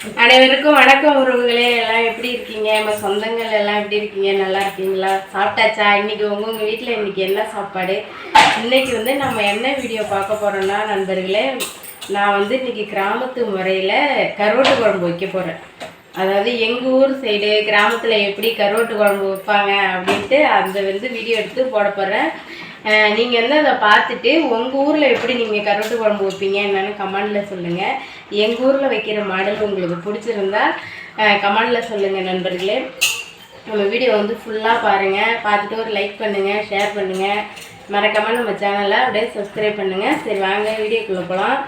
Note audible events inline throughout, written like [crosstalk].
அனைவருக்கும் வணக்கம் உறவுகளே. எல்லாம் எப்படி இருக்கீங்க? நம்ம சொந்தங்கள் எல்லாம் எப்படி இருக்கீங்க? நல்லா இருக்கீங்களா? சாப்பிட்டாச்சா? இன்னைக்கு உங்க உங்க வீட்டில் இன்னைக்கு என்ன சாப்பாடு? இன்னைக்கு வந்து நம்ம என்ன வீடியோ பார்க்க போறோம்னா நண்பர்களே நான் வந்து இன்னைக்கு கிராமத்து முறையில் கருவாட்டு குழம்பு வைக்க போகிறேன் அதாவது எங்கள் ஊர் சைடு கிராமத்தில் எப்படி கருவாட்டு குழம்பு வைப்பாங்க அப்படின்ட்டு அந்த வந்து வீடியோ எடுத்து போட போகிறேன் நீங்கள் வந்து அதை பார்த்துட்டு உங்கள் ஊரில் எப்படி நீங்கள் கருவாட்டு குழம்பு வைப்பீங்க என்னென்னு கமெண்டில் சொல்லுங்கள் எங்கள் ஊரில் வைக்கிற மாடல் உங்களுக்கு பிடிச்சிருந்தா கமெண்டில் சொல்லுங்கள் நண்பர்களே. நம்ம வீடியோ வந்து ஃபுல்லாக பாருங்கள் பார்த்துட்டு ஒரு லைக் பண்ணுங்கள் ஷேர் பண்ணுங்கள் மறக்காமல் நம்ம சேனலை அப்படியே சப்ஸ்கிரைப் பண்ணுங்கள் சரி வாங்க வீடியோக்குள்ளே போகலாம்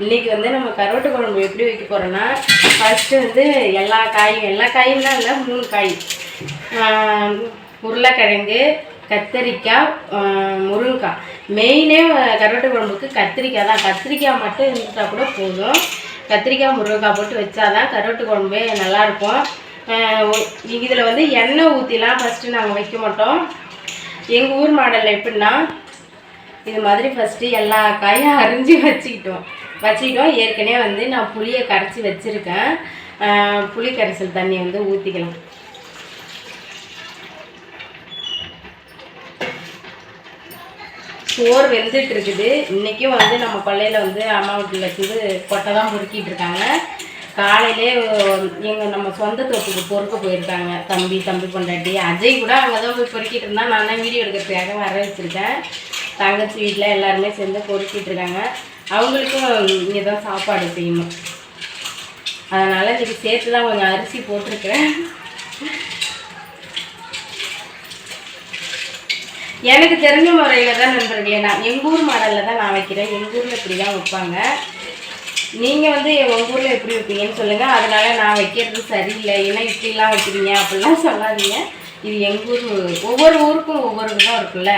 இன்றைக்கி வந்து நம்ம கருவாட்டு குழம்பு எப்படி வைக்க போகிறோன்னா ஃபஸ்ட்டு வந்து எல்லா காயும் எல்லா காயும் தான் இல்லை மூணு காய். உருளைக்கிழங்கு கத்தரிக்காய் முருங்கைக்காய். மெயினே கருவாட்டு குழம்புக்கு கத்திரிக்காய் தான். கத்திரிக்காய் மட்டும் இருந்துட்டால் கூட போதும். கத்திரிக்காய் முருங்கைக்காய் போட்டு வச்சாதான் கருவாட்டு குழம்பே நல்லாயிருக்கும். இதில் வந்து எண்ணெய் ஊற்றிலாம் ஃபஸ்ட்டு நாங்கள் வைக்க மாட்டோம். எங்கள் ஊர் மாடலில் எப்படின்னா இது மாதிரி ஃபஸ்ட்டு எல்லா காயும் அரிஞ்சு வச்சுக்கிட்டோம். வச்சுக்கிட்டோம். ஏற்கனவே வந்து நான் புளியை கரைச்சி வச்சுருக்கேன். புளி கரைசல் தண்ணி வந்து ஊற்றிக்கலாம் சோறு வெந்துட்டு இருக்குது. இன்றைக்கும் வந்து நம்ம பள்ளையில் வந்து அம்மா வீட்டில் இருக்குது கொட்டை தான் பொறுக்கிட்டு இருக்காங்க. காலையிலே எங்கள் நம்ம சொந்த தோப்புக்கு பொறுக்க போயிருக்காங்க. தம்பி தம்பி பொண்டாட்டி. அஜய் கூட அங்கே தான் போய் பொறுக்கிட்டு இருந்தால் நான் தான் வீடியோ எடுக்கிறதுக்காக வர வச்சுருக்கேன். தங்கச்சி வீட்டில் எல்லாருமே சேர்ந்து பொறுக்கிட்டு இருக்காங்க. அவங்களுக்கும் இங்கே தான் சாப்பாடு செய்யணும். அதனால் இன்றைக்கி சேர்த்து தான் கொஞ்சம் அரிசி போட்டிருக்கிறேன். எனக்கு தெரிஞ்ச முறையில் தான் நண்பர்களே நான் எங்கள் ஊர் மாடலில் தான் நான் வைக்கிறேன். எங்கள் ஊரில் இப்படி தான் வைப்பாங்க. நீங்கள் வந்து உங்கள் ஊரில் எப்படி வைப்பீங்கன்னு சொல்லுங்கள் அதனால நான் வைக்கிறது சரியில்லை. ஏன்னா இப்படிலாம் வைக்கிறீங்க அப்படிலாம் சொல்லாதீங்க. இது எங்கள் ஊர் ஒவ்வொரு ஊருக்கும் ஒவ்வொரு விதம் இருக்குல்ல.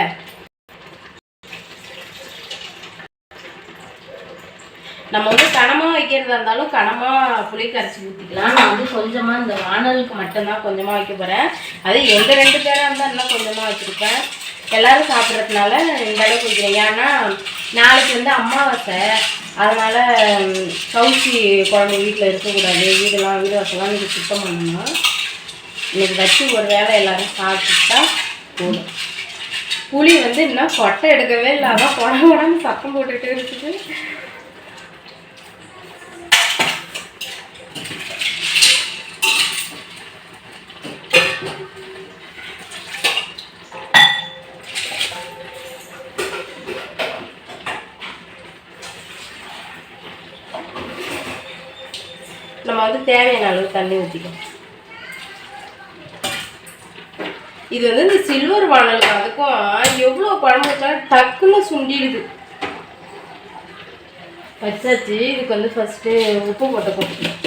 நம்ம வந்து கனமாக வைக்கிறதா இருந்தாலும் கனமாக புளி கரைச்சி ஊற்றிக்கலாம் நான் வந்து கொஞ்சமாக இந்த வானலுக்கு மட்டும்தான் கொஞ்சமாக வைக்க போகிறேன் அது எங்கள் ரெண்டு பேராக இருந்தால் இன்னும் கொஞ்சமாக வச்சுருப்பேன். எல்லாரும் சாப்பிட்றதுனால இந்த அளவுக்கு வைக்கிறேன் ஏன்னா நாளைக்கு வந்து அமாவாசை. அதனால் கவுச்சி குழம்பு வீட்டில் இருக்கக்கூடாது. வீடெல்லாம் வீடு வசலாம் இன்னைக்கு சுத்தம் பண்ணணும் இன்னைக்கு வச்சு ஒரு வேளை எல்லாரும் சாப்பிட்டுட்டா போதும். புளி வந்து இன்னும் கொட்டை எடுக்கவே இல்லாமல் குழம்பு உடம்பு சத்தம் போட்டுகிட்டே இருக்குது நம்ம வந்து தேவையான அளவு தண்ணி ஊற்றிக்கலாம் இது வந்து இந்த சில்வர் வானலுக்கு அதுக்கும் எவ்வளோ குழம்பு வச்சாலும் டக்குன்னு சுண்டிடுது. வச்சாச்சு. இதுக்கு வந்து ஃபஸ்ட்டு உப்பு போட்டுக்கணும்.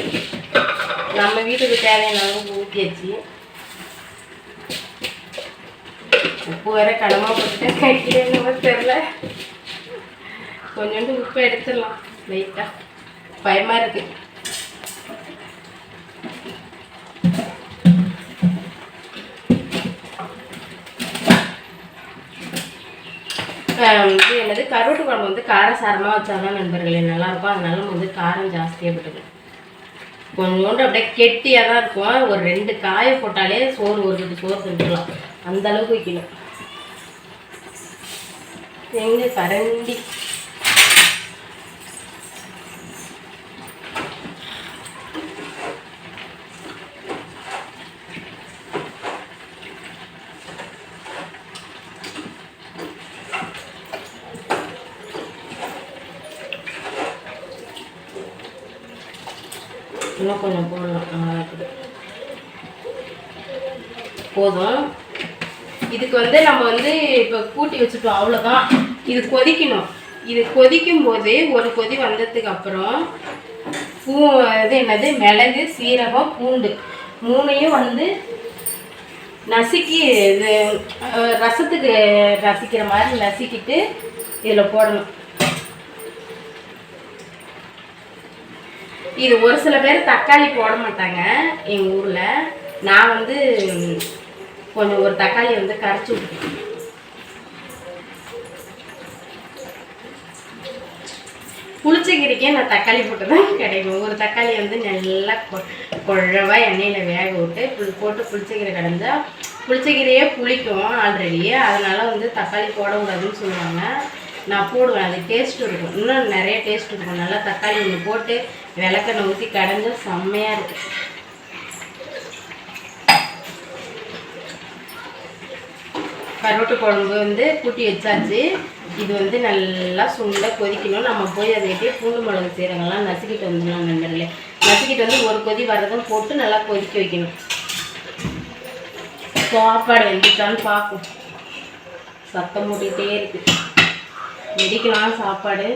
நம்ம வீட்டுக்கு தேவையான அளவு ஊற்றியாச்சு உப்பு வேற கனமாக போட்டுட்டு கைக்கிறேன்னு தெரில கொஞ்சோண்டு உப்பு எடுத்துடலாம். லைட்டாக பயமாக இருக்குது இது என்னது கருவாட்டு குழம்பு வந்து காரசாரமாக வச்சாதான் நண்பர்களே நல்லாயிருக்கும். அதனால வந்து காரம் ஜாஸ்தியாக போட்டுக்கணும். கொஞ்சோண்டு அப்படியே கெட்டியாக தான் இருக்கும். ஒரு ரெண்டு காயை போட்டாலே சோறு ஒரு ரெண்டு சோறு செஞ்சுக்கலாம் அந்த அளவுக்கு வைக்கணும். எங்கே கரண்டி இன்னும் கொஞ்சம் போடலாம் நல்லா இருக்குது போதும் இதுக்கு வந்து நம்ம வந்து இப்போ கூட்டி வச்சுட்டோம் அவ்வளோதான் இது கொதிக்கணும். இது கொதிக்கும் போது ஒரு கொதி வந்ததுக்கு அப்புறம் பூ இது என்னது? மிளகு சீரகம் பூண்டு. மூணையும் வந்து நசுக்கி இது ரசத்துக்கு ரசிக்கிற மாதிரி நசுக்கிட்டு இதில் போடணும். இது ஒரு சில பேர் தக்காளி போட மாட்டாங்க எங்கள் ஊரில். நான் வந்து கொஞ்சம் ஒரு தக்காளியை வந்து கரைச்சி விட்டுக்கணும் புளிச்சக்கீரைக்கே நான் தக்காளி போட்டு தான் கிடைக்கும். ஒரு தக்காளி வந்து நல்லா கொ- எண்ணெயில் வேக விட்டு புளி போட்டு புளிச்சக்கீரை கடைஞ்சா புளிச்சக்கீரையே புளிக்கும் ஆல்ரெடி அதனால் வந்து தக்காளி போடக்கூடாதுன்னு சொல்லுவாங்க. நான் போடுவேன். அது டேஸ்ட் இருக்கும். இன்னும் நிறைய டேஸ்ட் இருக்கும். நல்லா தக்காளி ஒன்று போட்டு விளக்கெண்ணெய் ஊற்றி கடைஞ்சா செம்மையாக இருக்கும். கருவாட்டு குழம்பு வந்து கூட்டி வச்சாச்சு. இது வந்து நல்லா சுண்டை கொதிக்கணும். நம்ம போய் அதை எப்படியே பூண்டு மிளகு சீரகம்லாம் நசுக்கிட்டு வந்துடலாம் நண்பர்களே. நசுக்கிட்டு வந்து ஒரு கொதி வரதும் போட்டு நல்லா கொதிக்க வைக்கணும். சாப்பாடு வெந்துட்டான்னு பார்க்கும் சத்தம் போட்டுக்கிட்டே இருக்குது வெடிக்கலாம் சாப்பாடு.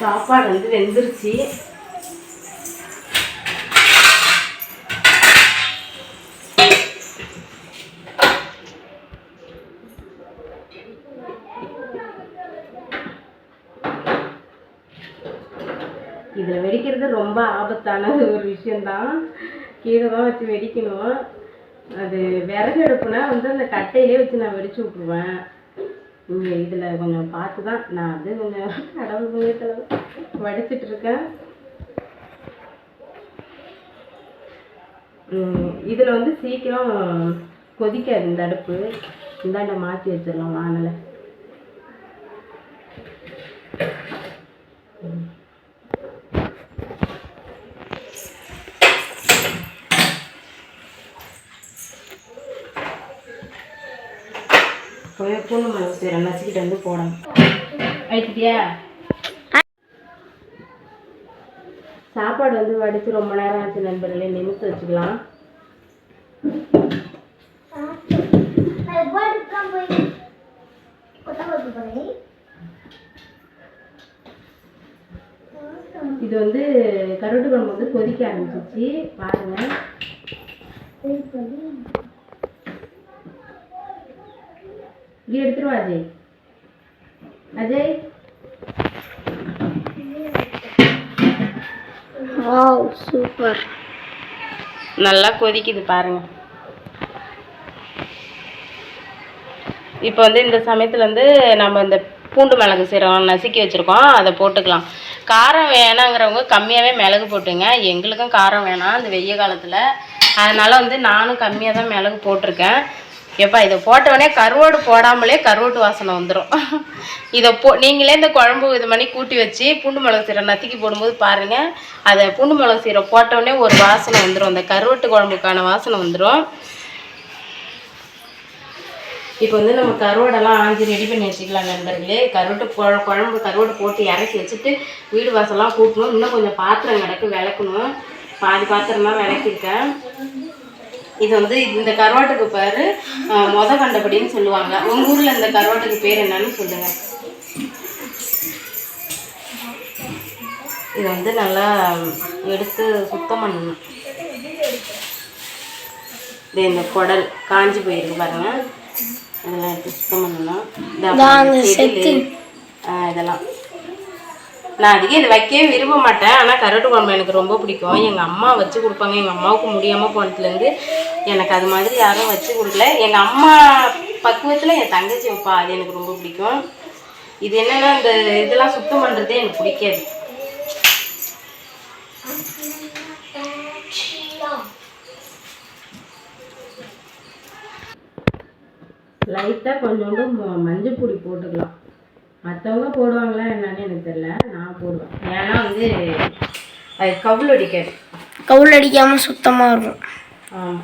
சாப்பாடு வந்து வெந்துருச்சு. இதில் வெடிக்கிறது ரொம்ப ஆபத்தான ஒரு விஷயந்தான் கீழே தான் வச்சு வெடிக்கணும். அது விறகு அடுப்புனா வந்து அந்த கட்டையிலே வச்சு நான் வெடிச்சு விட்ருவேன் இங்கே இதில் கொஞ்சம் பார்த்து தான் நான் அது கொஞ்சம் கடவுள் புண்ணியத்தில் வடிச்சிட்டு இருக்கேன் இதில் வந்து சீக்கிரம் கொதிக்காது இந்த அடுப்பு. இந்தாண்ட மாற்றி வச்சிடலாம் வானலை. போய் பூண்டு மிளகு சீரகம் நசுக்கிட்டு வந்து போடணும். ஆயிட்டியா சாப்பாடு வந்து வடித்து ரொம்ப நேரம் ஆச்சு நண்பர்களே நிமித்து வச்சுக்கலாம். இது வந்து கருட்டு குழம்பு வந்து கொதிக்க ஆரம்பிச்சிச்சு பாருங்க. இங்கே எடுத்துருவா அஜய். அஜய். Wow super. நல்லா கொதிக்குது பாருங்க. இப்போ வந்து இந்த சமயத்தில் வந்து நம்ம இந்த பூண்டு மிளகு சீரகம் நசுக்கி வச்சுருக்கோம் அதை போட்டுக்கலாம். காரம் வேணாங்கிறவங்க கம்மியாகவே மிளகு போட்டுங்க. எங்களுக்கும் காரம் வேணாம் இந்த வெய்ய காலத்தில். அதனால் வந்து நானும் கம்மியாக தான் மிளகு போட்டிருக்கேன். எப்பா இதை போட்டவொடனே கருவாடு போடாமலே கருவாட்டு வாசனை வந்துடும் இதை போ நீங்களே இந்த குழம்பு இது பண்ணி கூட்டி வச்சு பூண்டு மிளகு சீரை நசுக்கி போடும்போது பாருங்கள் அதை பூண்டு மிளகு சீரை போட்டவுடனே ஒரு வாசனை வந்துடும் அந்த கருவாட்டு குழம்புக்கான வாசனை வந்துடும் இப்போ வந்து நம்ம கருவாடெல்லாம் ஆஞ்சு ரெடி பண்ணி வச்சுக்கலாம் நண்பர்களே. கருவாட்டு குழ- குழம்பு கருவாடு போட்டு இறக்கி வச்சுட்டு வீடு வாசலாம் கூட்டணும். இன்னும் கொஞ்சம் பாத்திரம் கிடக்கு விளக்கணும். பாதி பாத்திரம்லாம் விளக்கிருக்கேன் இது வந்து இந்த கருவாட்டுக்கு பேர் மொத கண்டபடின்னு சொல்லுவாங்க. உங்கள் ஊரில் இந்த கருவாட்டுக்கு பேர் என்னன்னு சொல்லுங்கள் இதை வந்து நல்லா எடுத்து சுத்தம் பண்ணணும். இது இந்த குடல் காஞ்சி போயிருக்கு பாருங்க. இதெல்லாம் எடுத்து சுத்தம் பண்ணணும். இதெல்லாம். நான் அதிகம் இது வைக்கவே விரும்ப மாட்டேன். ஆனால் கருவாட்டு குழம்பு எனக்கு ரொம்ப பிடிக்கும். எங்கள் அம்மா வச்சு கொடுப்பாங்க. எங்கள் அம்மாவுக்கு முடியாமல் போனதுலேருந்து எனக்கு அது மாதிரி யாரும் வச்சு கொடுக்கல. எங்கள் அம்மா பக்குவத்தில் என் தங்கச்சி வைப்பா. அது எனக்கு ரொம்ப பிடிக்கும். இது என்னென்னா இந்த இதெல்லாம் சுத்தம் பண்ணுறதே எனக்கு பிடிக்காது. லைட்டாக கொஞ்சோண்டு மஞ்சள் பொடி போட்டுக்கலாம். மற்றவங்க போடுவாங்களா என்னன்னு எனக்கு தெரியல நான் போடுவேன். ஏன்னா வந்து அது கவுள் அடிக்காது. கவுள் அடிக்காம சுத்தமா இருக்கும். ஆமாம்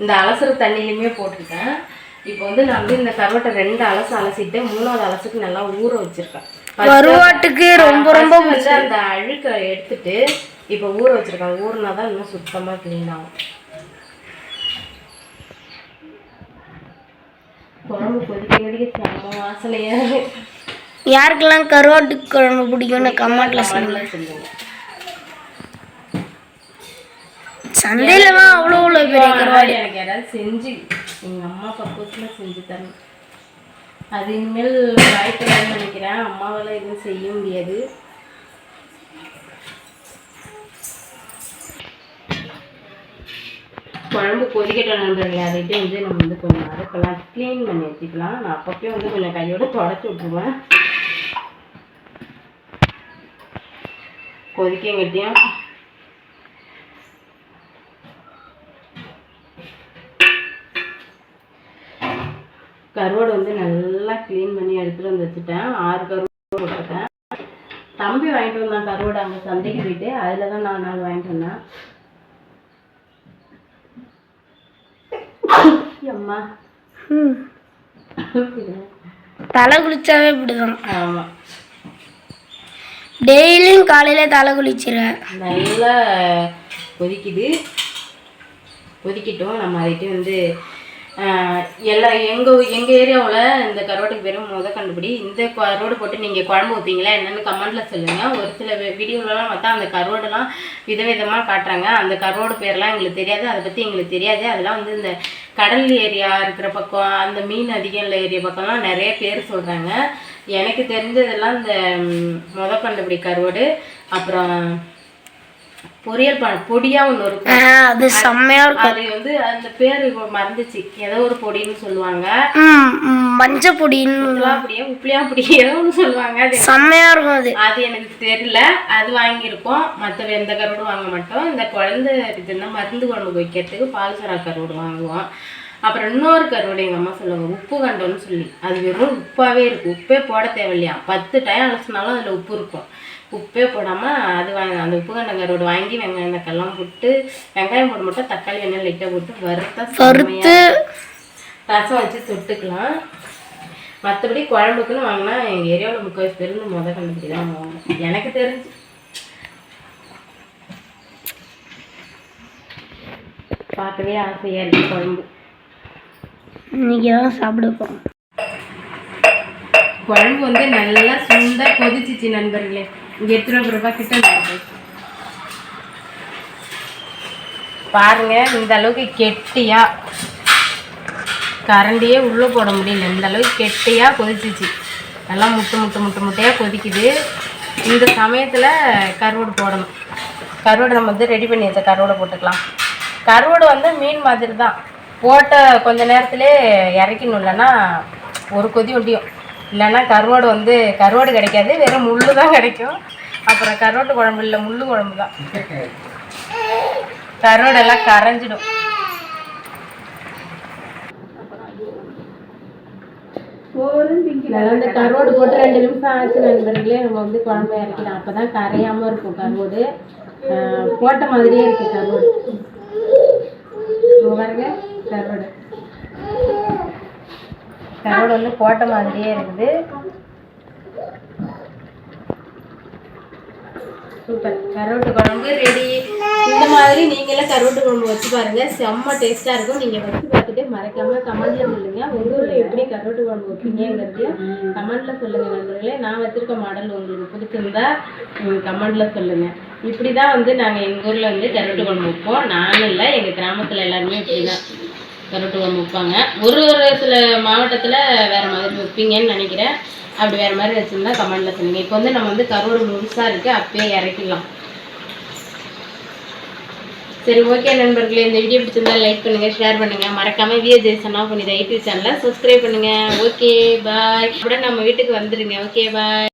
இந்த அலசுற தண்ணியிலுமே போட்டிருக்கேன். இப்போ வந்து நான் வந்து இந்த கருவாட்டை ரெண்டு அலசு அலசிட்டு மூணாவது அலசுக்கு நல்லா ஊற வச்சிருக்கேன். கருவாட்டுக்கு ரொம்ப ரொம்ப வந்து அந்த அழுக்கை எடுத்துட்டு இப்போ ஊற வச்சிருக்கேன். ஊறினா தான் இன்னும் சுத்தமாக க்ளீன் ஆகும். குழம்பு கொதிக்க கொதிக்க செம்ம வாசனையா இருக்கு. யாருக்கெல்லாம் கருவாட்டு குழம்பு பிடிக்கும்னு கமெண்ட்ல சொல்லுங்க சந்தையிலலாம் அவ்வளோ அவ்வளோ பெரிய கருவாடு. எனக்கு யாராவது செஞ்சு எங்க அம்மா பக்குவத்துல செஞ்சு தரணும். அது இனிமேல் வாய்ப்பு நினைக்கிறேன். அம்மாவால் எதுவும் செய்ய முடியாது. குழம்பு கொதிக்கட்டும் நண்பர்களே. அதைட்டு வந்து நம்ம வந்து கொஞ்சம் அடுப்பெல்லாம் க்ளீன் பண்ணி வச்சுக்கலாம். நான் அப்பப்போ வந்து கொஞ்சம் கையோட தொடச்சி விட்ருவேன் கொதிக்கங்கட்டியும் கருவாடு வந்து நல்லா க்ளீன் பண்ணி எடுத்துகிட்டு வந்து வச்சுட்டேன் ஆறு கருவாடு போட்டிருக்கேன் தம்பி வாங்கிட்டு வந்தான் கருவாடு அங்கே சந்தைக்கு போயிட்டு அதில் தான் நான் நாள் வாங்கிட்டு வந்தேன் அம்மா தலை குளிச்சாவே இப்படிதான் ஆமாம் டெய்லியும் காலையில தலை குளிச்சிருவேன் நல்லா கொதிக்குது. கொதிக்கிட்டோம் நம்ம அதுக்கு வந்து எல்லா எங்கள் எங்கள் ஏரியாவில் இந்த கருவாட்டுக்கு பேரும் முத கண்டுபிடி. இந்த கருவாடு போட்டு நீங்கள் குழம்பு வைப்பீங்களா என்னென்னு கமெண்ட்டில் சொல்லுங்கள் ஒரு சில வீடியோலலாம் பார்த்தா அந்த கருவாடுலாம் விதவிதமாக காட்டுறாங்க. அந்த கருவாடு பேர்லாம் எங்களுக்கு தெரியாது. அதை பற்றி எங்களுக்கு தெரியாது. அதெல்லாம் வந்து இந்த கடல் ஏரியா இருக்கிற பக்கம் அந்த மீன் அதிகம் உள்ள ஏரியா பக்கம்லாம் நிறைய பேர் சொல்கிறாங்க எனக்கு தெரிஞ்சதெல்லாம் இந்த முத கண்டுபிடி கருவாடு. அப்புறம் பொரியல் ப பொடியாக ஒன்று இருக்கும். அது செம்மையா இருக்கும். அது வந்து அந்த பேர் மறந்துச்சு. ஏதோ ஒரு பொடின்னு சொல்லுவாங்க. ம் ம், மஞ்சள் பொடின்னு. உப்புலா பொடியா உப்புலியா பொடி [laughs] ஏதோ ஒன்று சொல்லுவாங்க. அது செம்மையா இருக்கும் அது. அது எனக்கு தெரியல. அது வாங்கியிருக்கோம். மற்ற எந்த கருவாடும் வாங்க மாட்டோம். இந்த குழந்தை இதுன்னா மருந்து குழம்பு வைக்கிறதுக்கு பால் சரா கருவாடு வாங்குவோம். அப்புறம் இன்னொரு கருவாடு எங்கள் அம்மா சொல்லுவாங்க உப்பு கண்டோன்னு சொல்லி. அது வெறும் உப்பாகவே இருக்கும். உப்பே போட தேவையில்லையா பத்து டைம் அலசினாலும் அதில் உப்பு இருக்கும். உப்பே போடாமல் அது வாங்க அந்த உப்பு கண்ட கருவாடு வாங்கி வெங்காயம் தக்காளிலாம் போட்டு வெங்காயம் போட மட்டும் தக்காளி வெண்ணெய் லைட்டாக போட்டு வறுத்தா வறுத்து ரசம் வச்சு தொட்டுக்கலாம். மற்றபடி குழம்புக்குன்னு வாங்கினா எங்கள் ஏரியாவில் முக்கால்வாசி பேர் இந்த முத கண்டுபிடி தான் வாங்குவோம் எனக்கு தெரிஞ்சு. பார்க்கவே ஆசையாக இருக்கு குழம்பு. இன்னைக்கு தான் சாப்பிட குழம்பு வந்து நல்லா சுண்டா கொதிச்சிச்சு நண்பர்களே. இங்கே எத்தனை ரூபா கிட்ட வருது பாருங்க இந்த அளவுக்கு கெட்டியா கரண்டியே உள்ளே போட முடியல. இந்த அளவுக்கு கெட்டியா கொதிச்சிச்சு. நல்லா முட்டு முட்டு முட்டு முட்டையாக கொதிக்குது. இந்த சமயத்தில் கருவாடு போடணும். கருவாடு நம்ம வந்து ரெடி பண்ணி வச்ச கருவாடை போட்டுக்கலாம். கருவாடு வந்து மீன் மாதிரி தான் போட்ட கொஞ்ச நேரத்திலே இறக்கணும் இல்லைன்னா ஒரு கொதி ஒட்டியும். இல்லைன்னா கருவாடு வந்து கருவாடு கிடைக்காது வெறும் முள்ளு தான் கிடைக்கும். அப்புறம் கருவாட்டு குழம்பு இல்லை முள்ளு குழம்பு தான். கருவாடு எல்லாம் கரைஞ்சிடும். இந்த கருவாடு போட்டு ரெண்டு நிமிஷம் ஆச்சு நண்பர்களே. நம்ம வந்து குழம்பு இறக்கலாம் அப்போ தான் கரையாமல் இருக்கும் கருவாடு. போட்ட மாதிரியே இருக்கு கருவாடு. பாருங்க கருவாடு. கருவாடு வந்து போட்ட மாதிரியே இருக்குது. சூப்பர். கருவாட்டு குழம்பு ரெடி இந்த மாதிரி நீங்களும் கருவாட்டு குழம்பு வச்சு பாருங்க. செம்ம டேஸ்டா இருக்கும். நீங்க வச்சு பார்த்துட்டு மறக்காம கமெண்ட்ல சொல்லுங்க. உங்க ஊர்ல எப்படி கருவாட்டு குழம்பு வைப்பீங்கிறது கமெண்ட்ல சொல்லுங்க நண்பர்களே. நான் வச்சிருக்க மாடல் உங்களுக்கு பிடிச்சிருந்தா கமெண்ட்ல சொல்லுங்க. இப்படிதான் வந்து நாங்க எங்க ஊர்ல வந்து கருவாட்டு குழம்பு வைப்போம். நானும் இல்லை எங்க கிராமத்துல எல்லாருமே இப்படிதான். குழம்பு வைப்பாங்க ஒரு ஒரு சில மாவட்டத்தில் வேறு மாதிரி வைப்பீங்கன்னு நினைக்கிறேன். அப்படி வேற மாதிரி வச்சுருந்தா கமெண்டில் சொல்லுங்கள் இப்போ வந்து நம்ம வந்து கருவாடு முழுசாக இருக்கு அப்பயே இறக்கிடலாம். சரி ஓகே நண்பர்களே இந்த வீடியோ பிடிச்சிருந்தா லைக் பண்ணுங்கள் ஷேர் பண்ணுங்கள் மறக்காமல் விஏ ஜெய்சன் பண்ணிதான் பண்ணி யூடியூப் சேனலை சப்ஸ்கிரைப் பண்ணுங்க. ஓகே பாய் கூட நம்ம வீட்டுக்கு வந்துடுங்க ஓகே பாய்